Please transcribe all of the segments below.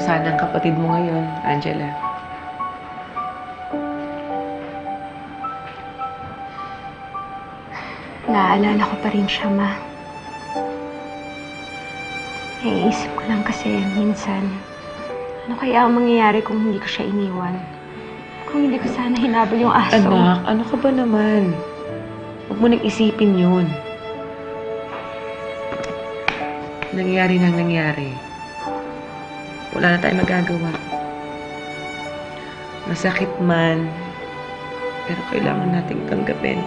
sana ang kapatid mo ngayon, Angela? Naaalala ko pa rin siya, ma. Naiisip ko lang kasi minsan, ano kaya ang mangyayari kung hindi ko siya iniwan? Kung hindi ko sana hinabol yung aso. Anak, ano ka ba naman? Huwag mo nang isipin yun. Nangyari nang nangyari. Wala na tayong magagawa. Masakit man, pero kailangan nating tanggapin.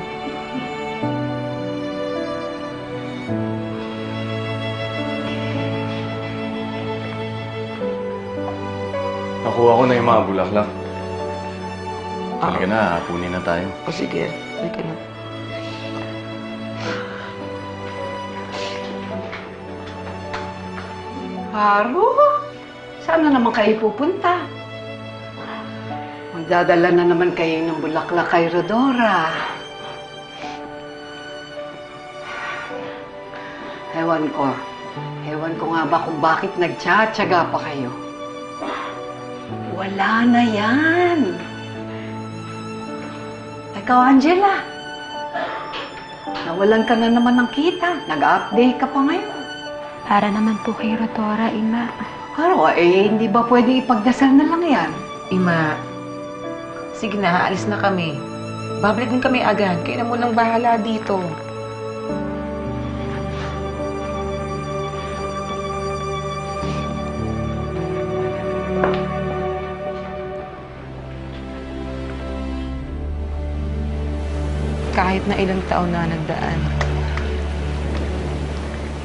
Nakuha ko na yung mga bulaklak. Halika na, hapunin na tayo. O sige, halika na. Paro, saan na naman kayo pupunta? Magdadala na naman kayo ng bulaklak kay Rodora. Ewan ko. Ewan ko nga ba kung bakit nagtsatsaga pa kayo. Wala na yan. Ikaw, Angela. Nawalan ka na naman ng kita. Nag-update ka pa ngayon. Para naman po kay Rotora, Ima. Ano, eh, hindi ba pwede ipagdasal na lang yan? Ima, sige na, aalis na kami. Babalik din kami agad. Kaya na mo nang bahala dito. Kahit na ilang taon na nagdaan,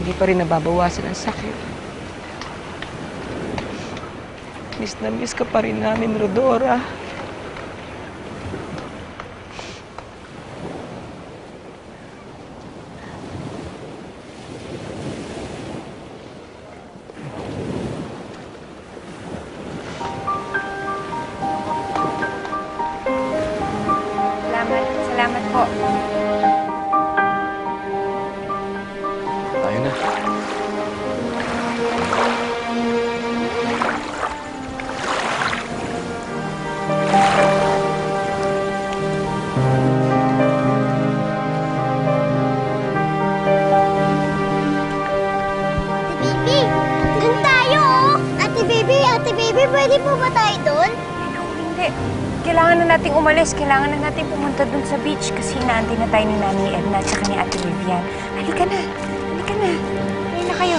hindi pa rin nababawasan ang sakit. Miss na miss ka pa rin namin, Rodora. Salamat. Salamat po. Pwede po ba tayo doon? Eh, no, hindi. Kailangan na nating umalis. Kailangan na natin pumunta doon sa beach kasi naantay na tayo ni Nani Edna at saka ni Ate Vivian. Halika na. Halika na. Halika na kayo.